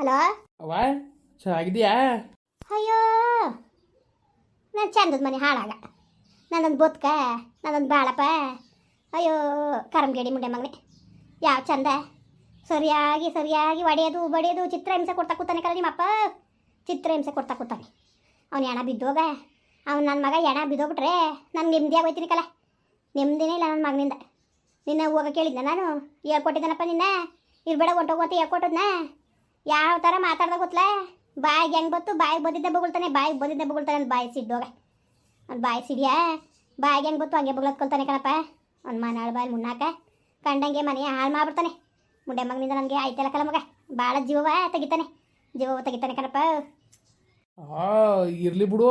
Hello? ಅವ್ವ ಚೆನ್ನಾಗಿದ್ಯಾ ಅಯ್ಯೋ! ನಾನು ಚಂದದ ಮನೆ ಹಾಳಾಗ. ನನ್ನೊಂದು ಬೊತ್ಕ ನನ್ನೊಂದು ಬಾಳಪ್ಪ. ಅಯ್ಯೋ ಕರಮ್ಗೇಡಿ ಮುಂಡೆ ಮಗನೆ. ಯಾವ ಚಂದ? ಸರಿಯಾಗಿ ಸರಿಯಾಗಿ ಒಡೆಯೋದು ಬಡಿಯೋದು ಚಿತ್ರ ಹಿಂಸೆ ಕೊಡ್ತಾ ಕೂತಾನೆ ಕಲ ನಿಮ್ಮಪ್ಪ. ಚಿತ್ರ ಹಿಂಸೆ ಕೊಡ್ತಾ ಕೂತಾನೆ. ಅವ್ನು ಎಣ ಬಿದ್ದೋಗ ಅವ್ನು ನನ್ನ ಮಗ ಎಣ ಬಿದ್ದೋಗ್ಬಿಟ್ರೆ ನಾನು ನೆಮ್ಮದಿಯಾಗಿ ಹೋಯ್ತೀನಿ ಕಲ. ನೆಮ್ಮದಿನೇ ಇಲ್ಲ ನನ್ನ ಮಗನಿಂದ. ನಿನ್ನ ಹೋಗ ಕೇಳಿದ್ದೆ ನಾನು? ಹೇಳ್ಕೊಟ್ಟಿದ್ದಾನಪ್ಪ ನಿನ್ನ? ಇರ್ಬೇಡ ಹೊಂಟೋಗು ಅಂತ ಹೇಳ್ಕೊಟ್ಟದ್ನ? ಯಾವ ಥರ ಮಾತಾಡ್ದ ಗೊತ್ತಲ ಬಾಯಿಗೆ ಹೆಂಗೆ ಬತ್ತು ಬಾಯಿಗೆ ಬಂದಿದ್ದೆ ಬೊಗಳ್ತಾನೆ ಬಾಯಿಗೆ ಬಂದಿದ್ದೆ ಬೊಗಳ್ತಾನೆ ಬಾಯ್ ಬಾಯಿ ಸಿದ್ದೋಗ ಅವ್ನು ಬಾಯಿ ಸಿಡಿಯಾ? ಬಾಯಿಗೆ ಹೆಂಗೆ ಬತ್ತು ಹಂಗೆ ಬೊಗಳತ್ಕೊಳ್ತಾನೆ ಕಣಪ್ಪ. ಅವ್ನು ಮನಾಳು ಬಾಯಿ ಮುನ್ನಾಕ. ಕಂಡಂಗೆ ಮನೆ ಹಾಳು ಮಾಡ್ಬಿಡ್ತಾನೆ. ಮುಂಡೆ ಮಗನಿಂದ ನನಗೆ ಆಯ್ತಲ್ಲ ಕಲ ಮಗ. ಭಾಳ ಜೀವವ ತೆಗಿತಾನೆ. ಜೀವವ ತೆಗಿತಾನೆ ಕಣಪ್ಪ. ಆ ಇರ್ಲಿ ಬಿಡು.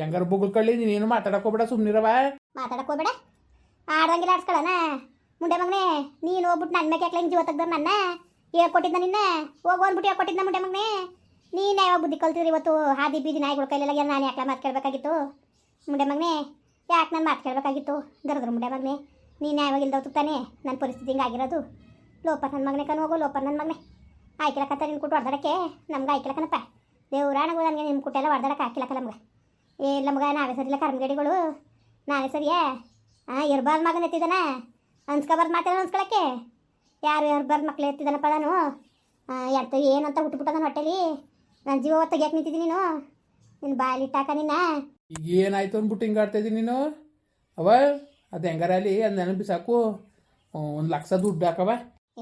ಹೆಂಗಾರ ಬೊಗಳ್ಕೊಳ್ಳಿ ನೀನೇನು ಮಾತಾಡಕ್ ಹೋಗ್ಬೇಡ ಸುಮ್ಮನಿರವ ಮಾತಾಡಕ್ ಹೋಗ್ಬೇಡ. ಆಡ್ದಂಗಿಲ್ಲ ಆಡ್ಸ್ಕೊಳ್ಳೋಣ ಮುಂಡೆ ಮಗನೇ ನೀನು ಹೋಗ್ಬಿಟ್ಟು ನನ್ನ ಮೇಲೆ ಯಾಕೆ ಜೀವ ತೆಗ್ದ ನನ್ನ. ಹೇಳ್ಕೊಟ್ಟಿದ್ದ ನಿನ್ನ? ಹೋಗಿ ಅಂದ್ಬಿಟ್ಟು ಕೊಟ್ಟಿದ್ದ ಮುಂಡೆ ಮಗನೇ? ನೀನು ಯಾವಾಗ ಬುದ್ಧಿ ಕಲ್ತಿದ್ರಿ ಇವತ್ತು ಹಾದಿ ಬೀದಿ ನಾಯಿಗಳ ಕೈಲೆಲ್ಲ ನಾನು ಯಾಕೆ ಮಾತು ಕೇಳಬೇಕಾಗಿತ್ತು? ಮುಂಡೆ ಮಗನೇ, ಯಾಕೆ ನಾನು ಮಾತು ಕೇಳಬೇಕಾಗಿತ್ತು? ದರದ್ರ ಮುಂಡೆ ಮಗನೇ, ನೀನು ಯಾವಾಗ ಇಲ್ದವ್ತು ತಾನೆ? ನನ್ನ ಪರಿಸ್ಥಿತಿ ಹಿಂಗಾಗಿರೋದು ಲೋಪ ನನ್ನ ಮಗನೇ ಕನ್ ಹೋಗು, ಲೋಪ ನನ್ನ ಮಗನೇ. ಆಯ್ಕೆಲಕತ್ತ ನಿನ್ನ ಕೊಟ್ಟು ಹೊಡ್ದಾಡಕ್ಕೆ? ನಮ್ಗೆ ಆಯ್ಕೆಲಕನಪ್ಪ ದೇವ್ರಾಣಗೂ ನನಗೆ ನಿಮ್ಮ ಕುಟ್ಟೆಲ್ಲ ಹೊಡ್ದಾಡಕ್ಕೆ ಹಾಕಿಲಕ್ಕ ನಮ್ಗೆ ಏ ನಮ್ಗೆ ನಾವೇ ಸರಿಲ್ಲ ಕರ್ಮಗಡಿಗಳು ನಾನೇ ಸರಿಯಾ? ಹಾಂ ಇರ್ಬಾರ್ದು ಮಗನ ಎತ್ತಿದ್ದಾನ? ಅನ್ಸ್ಕೊಬಾರ್ದು ಮಾತಾಡೋ ಅನ್ಸ್ಕೊಳಕ್ಕೆ? ಯಾರು ಬರ್ ಮಕ್ಳು ಎತ್ತಿದನಪ್ಪ ನಾನು ಎಡ್ತ ಏನಂತ ಹುಟ್ಟುಬಿಟ್ಟ ನನ್ನ ಹೊಟ್ಟೆಲಿ? ನನ್ನ ಜೀವ ತೆಗಿಯಕ್ಕೆ ನಿಂತಿದ್ದೀನಿ ನೀನು. ನಿನ್ನ ಬಾಯಲ್ಲಿ ಇಟ್ಟಾಕ ನಿನ್ನ. ಈಗ ಏನಾಯ್ತು ಅಂದ್ಬಿಟ್ಟು ಹಿಂಗೆ ಆಡ್ತಾ ಇದ್ದೀನಿ ನೀನು? ಅವ ಅದು ಹೆಂಗಾರ ಅಲ್ಲಿ? ಅದು ನೆನಪಿ ಸಾಕು ಒಂದು ಲಕ್ಷ ದುಡ್ಡು ಹಾಕವ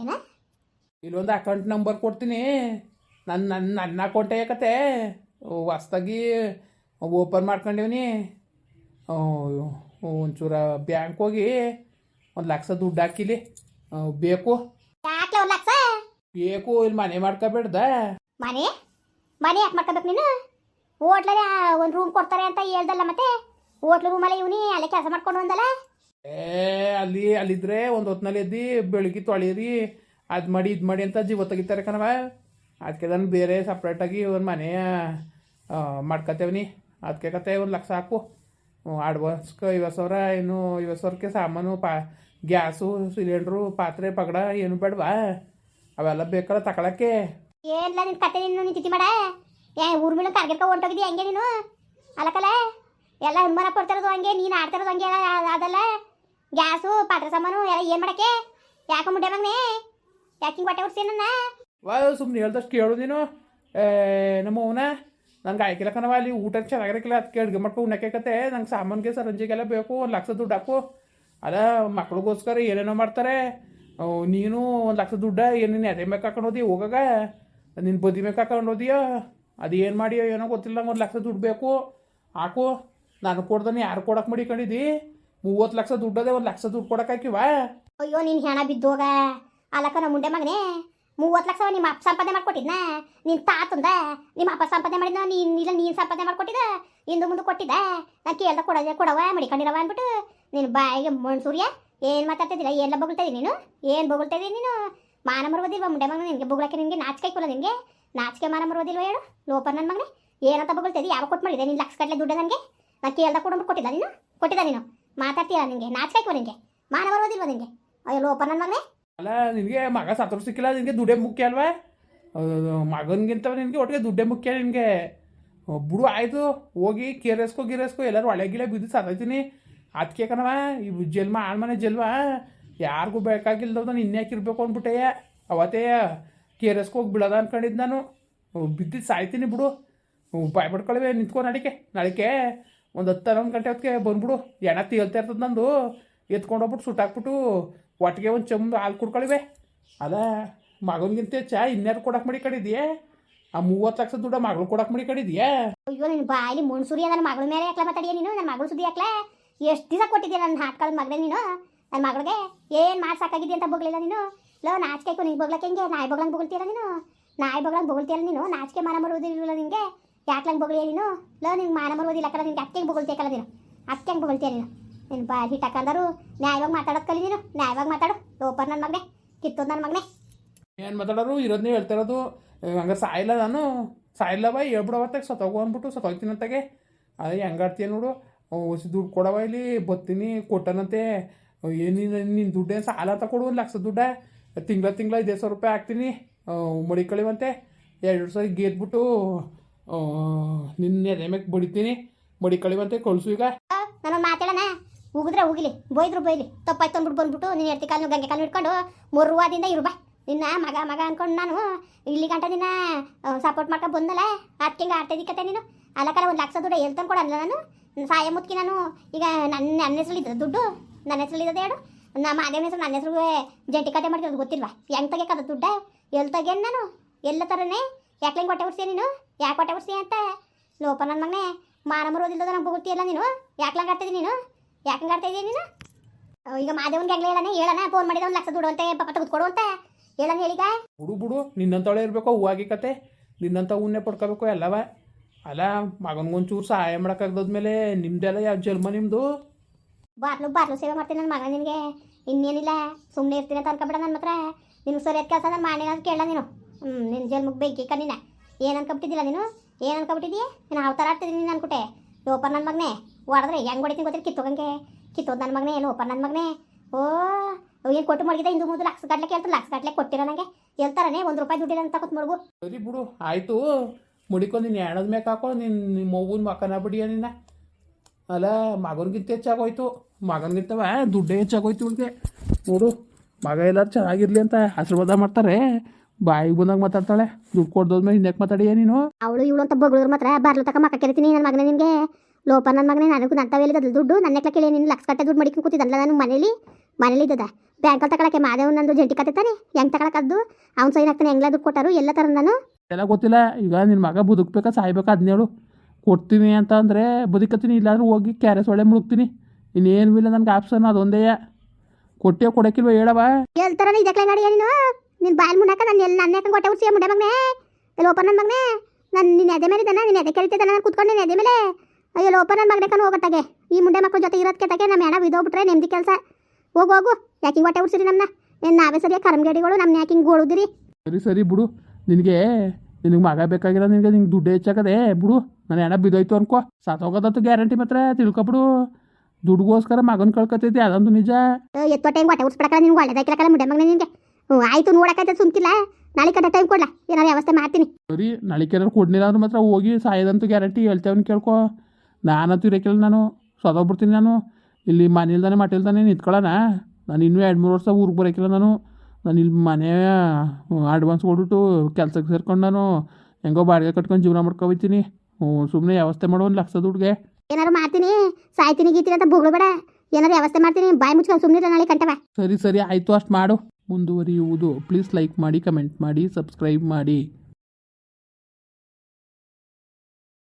ಏನ? ಇಲ್ಲೊಂದು ಅಕೌಂಟ್ ನಂಬರ್ ಕೊಡ್ತೀನಿ. ನನ್ನ ನನ್ನ ನನ್ನ ಅಕೌಂಟ್ ಯಾಕತ್ತೆ? ಹೊಸ್ದಾಗಿ ಓಪನ್ ಮಾಡ್ಕೊಂಡಿವ್ನಿ. ಒಂಚೂರ ಬ್ಯಾಂಕ್ ಹೋಗಿ ಒಂದು ಲಕ್ಷ ದುಡ್ಡು ಹಾಕಿಲಿ. ಬೇಕು. ಯಾಕೆ ಒಂದು ಲಕ್ಷ? ಬೇಕು ಇಲ್ಲಿ ಮನೆ ಮಾಡ್ಕೋಬೇಡ್ದ. ಮನೆ? ಮನೆ ಯಾಕೆ ಮಾಡ್ಕೋಬೇಕು ನೀನು? ಹೋಟ್ಲಲ್ಲಿ ಒಂದು ರೂಮ್ ಕೊಡ್ತಾರೆ ಅಂತ ಹೇಳ್ದಲ್ಲ ಮತ್ತೆ? ಹೋಟ್ಲು ರೂಮಲ್ಲಿ ಇವನಿ ಅಲ್ಲೇ ಕೆಲಸ ಮಾಡ್ಕೊಂಡು ಬಂದಲ್ಲ? ಏ ಅಲ್ಲಿ ಅಲ್ಲಿದ್ರೆ ಒಂದು ಹೊತ್ನಲ್ಲಿ ಎದ್ದು ಬೆಳಿಗ್ಗೆ ತೊಳೀರಿ. ಅದು ಮಾಡಿ ಇದು ಮಾಡಿ ಅಂತ ಜೀವ ತೆಗಿತಾರೆ ಕಣವ ಅದಕ್ಕೆ ನಾನು ಬೇರೆ ಸಪ್ರೇಟಾಗಿ ಒಂದು ಮನೆ ಮಾಡ್ಕೊತೇವ್ನಿ ಅದಕ್ಕೆ ಕತೆ ಒಂದು ಲಕ್ಷ ಹಾಕು. ಅಡ್ವಾನ್ಸ್ಗೆ ಐವತ್ತು ಸಾವಿರ ಇನ್ನು ಐವತ್ತು ಸಾವಿರಕ್ಕೆ ಸಾಮಾನು ಪಾ ಗ್ಯಾಸು ಸಿಲಿಂಡ್ರು ಪಾತ್ರೆ ಪಗಡ ಏನು ಬೇಡವಾ? ಅವೆಲ್ಲ ಬೇಕಲ್ಲ ತಕೊಳಕ್ಕೆ ಏನಿಲ್ಲ ನಿನ್ ಕತೆ ನೀನು ನೀನು ತಿಥಿ ಮಾಡ. ಏ ಊರ್ ಮೇಲೆ ಕಾರ್ಗಿರ್ಕ ಹೊಂಟೋಗಿದ್ದಿ ಹಂಗೆ ನೀನು? ಅಲಕಲ? ಎಲ್ಲ ಅನುಮಾನ ಕೊಡ್ತಿರೋದು ಹಂಗೆ ನೀನು ಆಡ್ತಿರೋದು ಹಂಗೆ ಅದಲ್ಲ? ಗ್ಯಾಸು ಪಾತ್ರೆ ಸಾಮಾನು ಎಲ್ಲ ಏನು ಮಾಡಕ್ಕೆ? ಯಾಕೆ ಮುಡ್ಡೆ ಮಗನೇ? ಯಾಕೆ ಹಿಂಗೆ ಬಟ್ಟೆ ಉಡ್ಸಿ ನನ್ನ? ವಾ ಸುಮ್ಮನೆ ಹೇಳ್ದಷ್ಟು ಕೇಳು ನೀನು. ಏ ನಮ್ಮ ಅವನ ನಂಗೆ ಆಯ್ಕಿಲ್ಲ ಕಣವ ಅಲ್ಲಿ ಊಟ ಚೆನ್ನಾಗಿರಕ್ಕಿಲ್ಲ ಅದಕ್ಕೆ ಅಡುಗೆ ಮಾಡ್ಕೊ ಉಣ್ಣಕ್ಕೆ ಕತೆ ನಂಗೆ ಸಾಮಾನಿಗೆ ಸರಂಜಿಗೆಲ್ಲ ಬೇಕು ಒಂದು ಲಕ್ಷ ದುಡ್ಡು ಹಾಕು. ಅಲ್ಲ, ಮಕ್ಳಿಗೋಸ್ಕರ ಏನೇನೋ ಮಾಡ್ತಾರೆ. ನೀನು ಒಂದು ಲಕ್ಷ ದುಡ್ಡ ಏನೇನು ನೀನು ಎದೆ ಮೇಲೆ ಹಾಕೊಂಡು ಹೋದಿ, ಹೋಗಾಗ? ನಿನ್ನ ಬದಿ ಮೇಲೆ ಹಾಕೊಂಡು ಹೋದಿಯೋ? ಅದು ಏನು ಮಾಡಿಯೋ ಏನೋ ಗೊತ್ತಿಲ್ಲ ನಂಗೆ ಒಂದು ಲಕ್ಷ ದುಡ್ಡು ಬೇಕು. ಹಾಕು, ನಾನು ಕೊಡ್ದಾನೆ ಯಾರು ಕೊಡಕ್ಕೆ ಮಡಿಕೊಂಡಿದ್ದಿ ಮೂವತ್ತು ಲಕ್ಷ ದುಡ್ಡದೆ ಒಂದು ಲಕ್ಷ ದುಡ್ಡು ಕೊಡಕ್ಕೆ ಹಾಕಿವಾ? ಅಯ್ಯೋ, ನೀನು ಹೆಣ ಬಿದ್ದೋಗ ಅಲ್ಲಕ್ಕ ನಮ್ಮ ಮುಂಡೆ ಮಗನೇ. ಮೂವತ್ತು ಲಕ್ಷ ನಿಮ್ಮ ಅಪ್ಪ ಸಂಪಾದನೆ ಮಾಡ್ಕೊಟ್ಟಿದ್ನ? ನಿನ್ನ ತಾತಂದ ನಿಮ್ಮ ಅಪ್ಪ ಸಂಪಾದನೆ ಮಾಡಿದ್ನ? ನೀನು, ಇಲ್ಲ, ನೀನು ಸಂಪಾದನೆ ಮಾಡ್ಕೊಟ್ಟಿದ್ದ? ಹಿಂದೆ ಮುಂದೆ ಕೊಟ್ಟಿದ್ದ? ನಾನು ಕೇಳ್ದ ಕೊಡೋದೇ ಕೊಡವ ಮಡಿಕೊಂಡಿರವ ಅಂದ್ಬಿಟ್ಟು ನಿನ್ನ ಬಾಯಿಗೆ ಮಣ್ಸೂರ್ಯ ಏನು ಮಾತಾಡ್ತಿದ್ದೀರಾ ಎಲ್ಲ ಬೊಗಳ್ತಾ ನೀನು? ಏನು ಬೊಗಳ್ತಾ ನೀನು? ಮಾನ ಮರುವುದಿಲ್ವ ಮುಂಡೆ ಮಗನ ನಿನಗೆ? ಬೊಗಳಕ್ಕೆ ನಿನಗೆ ನಾಚಿಕೆ ಕೊಲ್ಲ ನಿನಗೆ? ನಾಚಿಕೆ ಮಾನ ಮರುವುದಿಲ್ವ ಹೇಳು? ಲೋಪರ್ ನನ್ನ ಮಗನೇ, ಏನಂತ ಬೊಗಳ್ತಾ ಯಾವ ಕೊಟ್ಟು ಮಾಡಿದೆ? ನೀನು ಲಕ್ಷ ಕಟ್ಟಲೆ ದುಡ್ಡು ನನಗೆ? ನಾನು ಕೇಳ್ದ ಕೊಡೋಂಬ ಕೊಟ್ಟಿಲ್ಲ ನೀನು? ಕೊಟ್ಟಿದ್ದ ನೀನು? ಮಾತಾಡ್ತೀಯ ನಿನಗೆ ನಾಚಿಕೆ ಕೊಲ್ಲ ನಿನಗೆ ಮಾನ ಬರೋದಿಲ್ವ ನಿನಗೆ ಅಯ್ಯೋ, ಲೋಪರ್ ನನ್ನ ಮಗನೇ. ಅಲ್ಲ, ನಿನಗೆ ಮಗ ಸತ್ರ ಸಿಕ್ಕಿಲ್ಲ, ನಿನಗೆ ದುಡ್ಡೇ ಮುಖ್ಯ ಅಲ್ವಾ? ಮಗನಿಗಿಂತ ನಿನಗೆ ಒಟ್ಟಿಗೆ ದುಡ್ಡೇ ಮುಖ್ಯ ನಿನಗೆ. ಬಿಡು, ಆಯಿತು. ಹೋಗಿ ಕೇರೆಸ್ಕೊ ಗೀರೆಸ್ಕೋ ಎಲ್ಲರೂ ಗಿಳೆ ಬಿದ್ದು ಸತ್ತೈತೀನಿ ಅದಕ್ಕೆ ಕಣವ ಇವು ಜಲ್ಮ ಆಳ್ಮನೆ ಜಲ್ವ? ಯಾರಿಗೂ ಬೇಕಾಗಿಲ್ದವ್ ನಾನು ಇನ್ಯಾಕಿರ್ಬೇಕು ಅಂದ್ಬಿಟ್ಟೆಯ ಅವತ್ತೇ ಕೇರೆಸ್ಕೊ ಹೋಗಿ ಬಿಡೋದ ಅನ್ಕೊಂಡಿದ್ದು ನಾನು. ಬಿದ್ದಿದ್ದು ಸಾಯ್ತೀನಿ ಬಿಡು. ಬಾಯ್ ಬಿಡ್ಕೊಳವೆ ನಿಂತ್ಕೊ ನಡಿಕೆ ನಡಿಕೆ ಒಂದು ಹತ್ತು ಹನ್ನೊಂದು ಗಂಟೆ ಹೊತ್ತಿಗೆ ಬಂದ್ಬಿಡು. ಎಣ ತೇಲ್ತಾ ಇರ್ತದೆ ನಂದು. ಎತ್ಕೊಂಡು ಹೋಗ್ಬಿಟ್ಟು ಸುಟ್ಟಾಕ್ಬಿಟ್ಟು ಒಟ್ಟಿಗೆ ಒಂದು ಚಮ್ದು ಹಾಲು ಕುಡ್ಕೊಳಿವೆ. ಅದ ಮಗನಿಗಿಂತ ಚಾ ಇನ್ಯಾರು ಕೊಡಕ್ಕೆ ಮಡಿ ಕಡಿದ್ಯಾ? ಆ ಮೂವತ್ತು ಲಕ್ಷ ದುಡ್ಡ ಮಗಳು ಕೊಡಕ್ಕೆ ಮಡಿ ಕಡಿದ್ಯಾ? ಅಯ್ಯೋ ನಿನ್ನ ಬಾಯಲ್ಲಿ ಮುಣ್ಸೂರಿ ನನ್ನ ಮಗಳ ಮೇಲೆ ಯಾಕೆ ಮಾತಾಡಿಯ ನೀನು? ನನ್ನ ಮಗಳು ಸುದ್ದಿ ಯಾಕ್ಲೆ? ಎಷ್ಟು ದಿವಸ ಕೊಟ್ಟಿದ್ದೆ ನನ್ನ ಹಾಟ್ಕಳ ಮಗನೇ ನೀನು? ನನ್ನ ಮಗಳಿಗೆ ಏನು ಮಾಡಿ ಸಾಕಾಗಿದೆ ಅಂತ ಬಗ್ಲಿಲ್ಲ ನೀನು? ಲೋ, ನಾಚಿಕೆ ನೀನು ಬೊಗ್ಲಕ್ಕೆ ಹೆಂಗೆ? ನಾಯಿ ಬೊಗ್ಲಂಗೆ ಬೊಗಳ್ತೀರ ನೀನು? ನಾಯಿ ಬೊಗ್ಲಂಗೆ ಬೊಗಳ್ತೀಯಲ್ಲ ನೀನು? ನಾಚಿಕೆ ಮಾನ ಮರುವುದಿಲ್ಲ ನಿನಗೆ? ಯಾಕ್ಲಂಗೆ ಬೊಗಳಿಯ ನೀನು? ಲೋ, ನಿಂಗೆ ಮಾನ ಮರುವುದಿಲ್ಲ ಕಲ ನಿನ್ಗೆ? ಅತ್ತೆಗೆ ಬೊಗಳ್ತೀಯಕ್ಕಲ್ಲ ನೀನು? ಅಕ್ಕಂಗೆ ಬೊಗಳ್ತೀಯ ನೀನು? ನೀನು ಬಾ ಹಿಟ್ ಹಾಕಂದರು. ನ್ಯಾಯವಾಗಿ ಮಾತಾಡೋದು ಕಲಿ ನೀನು. ನ್ಯಾಯವಾಗಿ ಮಾತಾಡು. ಲೋಪರ್ ನನ್ನ ಮಗನೇ. ಕಿತ್ತೋದು ನನ್ನ ಮಗನೇ. ಏನು ಮಾತಾಡೋರು? ಇರೋದನ್ನೇ ಹೇಳ್ತಾ ಇರೋದು. ನಾನು. ಸಾಯಿಲ್ಲ ನಾನು ಸಾಯಿಲ್ಲವ ಹೇಳ್ಬಿಡವತ್ತಾಗ ಸತ್ತೋಗು ಅಂದ್ಬಿಟ್ಟು ಸತ್ತೋಗ್ತೀನಿ ಅಂತಾಗೆ. ಅದೇ ಹೆಂಗಾಡ್ತೀಯ ನೋಡು. ಹೊಸ ದುಡ್ಡು ಕೊಡವ ಇಲ್ಲಿ? ಬತ್ತೀನಿ, ಕೊಟ್ಟನಂತೆ. ಏನು ನಿನ್ನ ದುಡ್ಡೇನು ಸಾಲ ತಗೊಡು ಒಂದು ಲಕ್ಷ ದುಡ್ಡ. ತಿಂಗಳ ತಿಂಗಳ ಐದು ಸಾವಿರ ರೂಪಾಯಿ ಹಾಕ್ತೀನಿ. ಮಡಿಕಳಿವಂತೆ ಎರಡು ಸಾರಿ ಗೇದ್ಬಿಟ್ಟು ನಿನ್ನ ಎದೆ ಮ್ಯಾಗೆ ಬಡಿತೀನಿ. ಮಡಿ ಕಳಿವಂತೆ ಕಳಿಸು ಈಗ. ನಾನು ಮಾತಾಡೋಣ ಉಗಿದ್ರೆ ಉಗಿಲಿ, ಬೈದ್ರು ಬೈಲಿ. ತಪ್ಪಾಯ್ತು ಅಂದ್ಬಿಟ್ಟು ಬಂದ್ಬಿಟ್ಟು ನೀನು ಎರ್ತಿ ಕಾಲು ಗಂಗೆ ಕಾಲು ಹಿಡ್ಕೊಂಡು ಇರು ಬಾ. ನಿನ್ನ ಮಗ ಮಗ ಅನ್ಕೊಂಡು ನಾನು ಇಲ್ಲಿ ಗಂಟ ನಿನ್ನ ಸಪೋರ್ಟ್ ಮಾಡ್ಕೊಂಡು ಬಂದಲ್ಲ ಅದಕ್ಕೆ ಹಿಂಗೆ ಆಡ್ತಾ ಇದ್ದಿಕತ್ತೆ ನೀನು? ಕಲ, ಒಂದು ಲಕ್ಷ ದುಡ್ಡು ಎಲ್ಲಿ ತಂದು ಕೊಡಲ್ಲ ನಾನು? ಸಾಯ, ಮುತ್ಕಿ ನಾನು ಈಗ ನನ್ನ ನನ್ನ ಹೆಸರಲ್ಲಿದ್ದ ದುಡ್ಡು ನನ್ನ ಹೆಸರಲ್ಲಿದ್ದದೆ ಹೇಳು. ನಮ್ಮ ಮಾದೇವನ ಹೆಸರು ನನ್ನ ಹೆಸರು ಜಂಟಿ ಕತೆ ಮಾಡ್ತಿರೋದು ಗೊತ್ತಿಲ್ವಾ? ಹೆಂಗೆ ತೆಗಿಯೋಕ್ಕದ ದುಡ್ಡ? ಎಲ್ಲಿ ತೆಗಿಯನ್ ನಾನು? ಎಲ್ಲ ಥರನೇ ಯಾಕೆ ಹೊಟ್ಟೆ ಉಡ್ಸಿ ನೀನು? ಯಾಕೆ ಹೊಟ್ಟೆ ಉಡ್ಸಿ ಅಂತ? ಲೋಪ ನನ್ನ ಮಗನೇ ಮಾನ ಓದಿಲ್ಲದ ನಂಗೆ ಗೊತ್ತಿಲ್ಲ ನೀನು? ಯಾಕೆ ಆಡ್ತಿದ್ದೀನಿ ನೀನು? ಯಾಕೆ ಹಂಗೆ ಆಡ್ತಾ ಇದೀಯ ನೀನು ಈಗ ಮಾದೇವನ್ಗೆ ಹೆಂಗೆ ಹೇಳಣ ಹೇಳಣ ಫೋನ್ ಮಾಡಿದ ಒಂದು ಲಕ್ಷ ದುಡ್ಡು ಅಂತ ಪಾಪ ತೆಗೆದುಕೊಡು ಅಂತ. ಹೇಳಣ ಹೇಳಿಗ? ಬಿಡು ಬಿಡು, ನಿನ್ನಂತವಳೆ ಇರಬೇಕು ಹೂವಾಗಿ ಕತೆ ನಿನ್ನಂತ ಹೂನ್ನೇ ಪಡ್ಕೋಬೇಕು ಎಲ್ಲವ. ಅಲ್ಲ ಮಗನಿಗೊಂಚೂರು ಸಹಾಯ ಮಾಡೋಕ್ಕಾಗ್ದದ್ಮೇಲೆ ನಿಮ್ದೆಲ್ಲ ಯಾವ ಜನ್ಮ ನಿಮ್ಮದು ಬಾರ್ಲು ಬಾರ್ಲು ಸೇವೆ ಮಾಡ್ತೀನಿ ನನ್ನ ಮಗ ನಿನಗೆ. ಇನ್ನೇನಿಲ್ಲ ಸುಮ್ಮನೆ ಇರ್ತೀನಿ ಅಂತ ಅನ್ಕೊಬೇಡ ನನ್ನ ಹತ್ರ. ನಿನ್ಗೆ ಸರಿಯಾದ ಕೆಲಸ ನಾನು ಮಾಡಿ ಅಂತ ಕೇಳ ನೀನು. ಹ್ಞೂ ನಿನ್ನ ಜನ್ಮಕ್ಕೆ ಬೇಕಿ ಕಣ್ಣಿನ? ಏನು ಅನ್ಕೊಬಿಟ್ಟಿದ್ದಿಲ್ಲ ನೀನು? ಏನು ಅನ್ಕೊಬಿಟ್ಟಿದ್ದೀಯ? ನೀನು ಯಾವ ಥರ ಆಡ್ತಿದ್ದೀನಿ ನೀನು ಅನ್ಕೊಟ್ಟೆ ಲೋಪರ್ ನನ್ನ ಮಗನೇ. ಹೊಡೆದ್ರೆ ಹೆಂಗೆ ಹೊಡಿತೀನಿ ಗೊತ್ತಿಲ್ಲ ಕಿತ್ತೋಗಂಗೆ. ಕಿತ್ತೋದು ನನ್ನ ಮಗನೇ ಲೋಪರ್ ನನ್ನ ಮಗನೇ? ಓ ಏನು ಕೊಟ್ಟು ಮಡಗಿದೆ? ಇಂದು ಮುಂದೆ ಲಕ್ಷ ಗಟ್ಲೆ ಕೇಳ್ತಾರೆ ಲಕ್ಷ ಗಟ್ಲೆ ಕೊಟ್ಟಿರೋ ನನಗೆ ಹೇಳ್ತಾರನೇ ಒಂದು ರೂಪಾಯಿ ದುಡ್ಡಿಲ್ಲ ಅಂತ ಕೂತ್ ಮಡಗು. ಸರಿ ಬಿಡು ಆಯಿತು. ಮುಡಿಕೊ ನೀನು ಹೆಣದ ಮ್ಯಾಕೆ ಹಾಕೋ ನಿನ್ನ ನಿಮ್ಮ ಮಗುನ ಮಕ್ಕನ ಬಿಡಿಯ ನಿನ್ನ. ಅಲ್ಲ, ಮಗನಿಗಿಂತ ಹೆಚ್ಚಾಗೋಯ್ತು. ಮಗನಿಗಿಂತವ ದುಡ್ಡೇ ಹೆಚ್ಚಾಗೋಯ್ತು ಇವಳಿಗೆ. ನೋಡು, ಮಗ ಎಲ್ಲರೂ ಚೆನ್ನಾಗಿರ್ಲಿ ಅಂತ ಆಶೀರ್ವಾದ ಮಾಡ್ತಾರೆ. ಬಾಯಿಗೆ ಬಂದಾಗ ಮಾತಾಡ್ತಾಳೆ. ದುಡ್ಡು ಕೊಡ್ದೋದ್ಮೇಲೆ ಹಿಂದಕ್ಕೆ ಮಾತಾಡಿಯ ನೀನು? ಅವಳು ಇವಳು ಅಂತ ಬಗ್ಳೋದ್ರ ಮಾತ್ರ, ಬರ್ಲು ತಕ ಮಕ್ಕ ಕೇಳ್ತೀನಿ ನನ್ನ ಮಗನೇ ನಿಮಗೆ ಲೋಪ ನನ್ನ ಮಗನೇ ನನಗೂ ನನ್ನ ಅದ್ರ ದುಡ್ಡು. ನನ್ನ ನೆಕ್ಲ ಕೇಳಿ ನಿನ್ನ ಲಕ್ಷ ಕಟ್ಟೆ ದುಡ್ಡು ಮಡಿಕೊಂಡು ಕೂತಿದ್ದಲ್ಲ ನಾನು ಮನೇಲಿ. ಮನೇಲಿ ಇದ್ದದ. ಬ್ಯಾಂಕಲ್ಲಿ ತಗೊಳಕ್ಕೆ ಮಾದೇವ್ ನಂದು ಜಂಟಿ ಕತೆ ತಾನೆ. ಹೆಂಗೆ ತಗೊಳಕ್ಕದ್ದು ಅವ್ನು ಸೈನ್ ಹಾಕ್ತಾನೆ, ಹೆಂಗ್ಲ ದುಡ್ಡು ಕೊಟ್ಟರು? ಎಲ್ಲ ಥರ ನಾನು. ಎಲ್ಲ ಗೊತ್ತಿಲ್ಲ. ಈಗ ನಿನ್ನ ಮಗ ಬದುಕ್ಬೇಕಾ ಸಾಯ್ಬೇಕಾ ಹದಿನೇಳು ಕೊಡ್ತೀನಿ ಅಂತ ಅಂದರೆ ಬದುಕತ್ತೀನಿ ಇಲ್ಲಾಂದ್ರೆ ಹೋಗಿ ಕ್ಯಾರೆ ಸೊಳ್ಳೆ ಮುಳುಗ್ತೀನಿ. ಇನ್ನೇನು ಇಲ್ಲ ನನಗೆ ಆಪ್ಷನ್ ಅದೊಂದೇ. ಕೊಟ್ಟೆ ಕೊಡೋಕ್ಕಿಲ್ವ ಹೇಳವ ಹೇಳ್ತಾರನ ಇದಕ್ಕೆ ಗಾಡಿ ನೀನು? ನಿನ್ನ ಬಾಯಲ್ಲಿ ಮುನ್ನಾಕ ನನ್ನ ಎಲ್ಲ ನನ್ನ ಯಾಕೆ ಕೊಟ್ಟೆ ಉಡ್ಸಿ ಮುಂಡೆ ಮಗನೇ? ಓಪನ್ ನನ್ನ ಮಗನೇ? ನಾನು ನಿನ್ನ ಎದೆ ಮೇಲೆ ಇದ್ದಾನ ನಿನ್ನ ಎದೆ ಕೆರಿತಿದ್ದಾನ ನಾನು ಕುತ್ಕೊಂಡು ನಿನ್ನ ಎದೆ ಮೇಲೆ? ಅಯ್ಯೋ ಓಪನ್ ನನ್ನ ಮಗನೇ ಕಣ್ಣು ಹೋಗತ್ತಾಗೆ ಈ ಮುಂಡೆ ಮಕ್ಕಳ ಜೊತೆ ಇರೋದಕ್ಕೆ ತಗೆ ನಮ್ಮ ಹೆಣ ಬಿದ್ದೋಗ್ಬಿಟ್ರೆ ನೆಮ್ಮದಿ ಕೆಲಸ. ಹೋಗು ಹೋಗು. ಯಾಕೆ ಹಿಂಗೆ ಹೊಟ್ಟೆ ಉಡ್ಸಿರಿ ನಮ್ಮನ್ನ ಏನು ನಾವೇ ಸರಿಯಾಗಿ ಕರಮ್ಗೇಡಿಗಳು ನಮ್ಮನ್ನ ಯಾಕೆ ಹಿಂಗೆ ಗೋಳುದಿರಿ? ಸರಿ ಸರಿ ಬಿಡು. ನಿನಗೆ ನಿನಗೆ ಮಗ ಬೇಕಾಗಿಲ್ಲ ನಿನಗೆ ನಿಂಗೆ ದುಡ್ಡು ಹೆಚ್ಚಾಗದೆ ಬಿಡು. ನಾನು ಹೆಣ ಬಿದ್ದೋಯ್ತು ಅನ್ಕೋ. ಸತ್ತೋಗೋದಂತೂ ಗ್ಯಾರಂಟಿ ಮಾತ್ರ ತಿಳ್ಕೊಬಿಡು ದುಡ್ಡುಗೋಸ್ಕರ ಮಗನ ಕಳ್ಕೊತೈತಿ ಅದೊಂದು ನಿಜ. ಎತ್ತೋ ಟೈಮ್ ಹೊಟ್ಟೆ ಉಡ್ಸ್ಬಿಡಕಲ್ಲ ನಿನ್ಗೆ ಒಳ್ಳೇದಾಕಿರಕಲ್ಲ ಮುಂಡೆ ಮಗನೇ ನಿನಗೆ ಹ್ಞೂ ಆಯಿತು ನೋಡಕತ್ತೆ ಸುಮ್ಕಿಲ್ಲ. ನಾಳೆ ಕಟ್ಟ ಟೈಮ್ ಕೊಡ್ಲಾ? ಏನಾರು ವ್ಯವಸ್ಥೆ ಮಾಡ್ತೀನಿ. ಸರಿ ನಾಳೆಗೆ ಏನಾರು ಕೊಡ್ನಿಲ್ಲ ಅಂದ್ರೆ ಮಾತ್ರ ಹೋಗಿ ಸಾಯೋದಂತೂ ಗ್ಯಾರಂಟಿ ಹೇಳ್ತೇವನ್ ಕೇಳ್ಕೊ. ನಾನಂತೂ ಇರೋಕ್ಕಿಲ್ಲ ನಾನು ಸದೋಗ್ಬಿಡ್ತೀನಿ ನಾನು. ಇಲ್ಲಿ ಮನೇಲ್ದಾನೆ ಮಟ್ಟಿಲ್ದಾನೆ ನಿಂತ್ಕೊಳ್ಳೋಣ ನಾನು ಇನ್ನೂ ಎರಡು ಮೂರು ವರ್ಷ ಊರಿಗೆ ಬರೋಕ್ಕಿಲ್ಲ ನಾನು. ನಾನು ಇಲ್ಲಿ ಮನೆ ಅಡ್ವಾನ್ಸ್ ಕೊಟ್ಬಿಟ್ಟು ಕೆಲ್ಸಕ್ಕೆ ಸೇರ್ಕೊಂಡು ನಾನು ಹೆಂಗೋ ಬಾಡಿಗೆ ಕಟ್ಕೊಂಡು ಜೀವನ ಮಾಡ್ಕೊಬತ್ತೀನಿ ಸುಮ್ಮನೆ ವ್ಯವಸ್ಥೆ ಮಾಡೋ ಒಂದು ಲಕ್ಷ ದುಡ್ಡುಗೆ ಏನಾರು ಮಾಡ್ತೀನಿ? ಸಾಯ್ತೀನಿ ಗೀತೀನಿ ಅಂತ ಬುಗ್ಳು ಬೇಡ. ಏನಾರು ವ್ಯವಸ್ಥೆ ಮಾಡ್ತೀನಿ? ಬಾಯಿ ಮುಚ್ಕೊಂಡು ಸುಮ್ಮನೆ ನಾಳೆ ಕಂಟವ ಸರಿ ಸರಿ ಆಯಿತು ಅಷ್ಟು ಮಾಡು. ಮುಂದುವರಿಯುವುದು. ಪ್ಲೀಸ್ ಲೈಕ್ ಮಾಡಿ ಕಮೆಂಟ್ ಮಾಡಿ ಸಬ್ಸ್ಕ್ರೈಬ್ ಮಾಡಿ.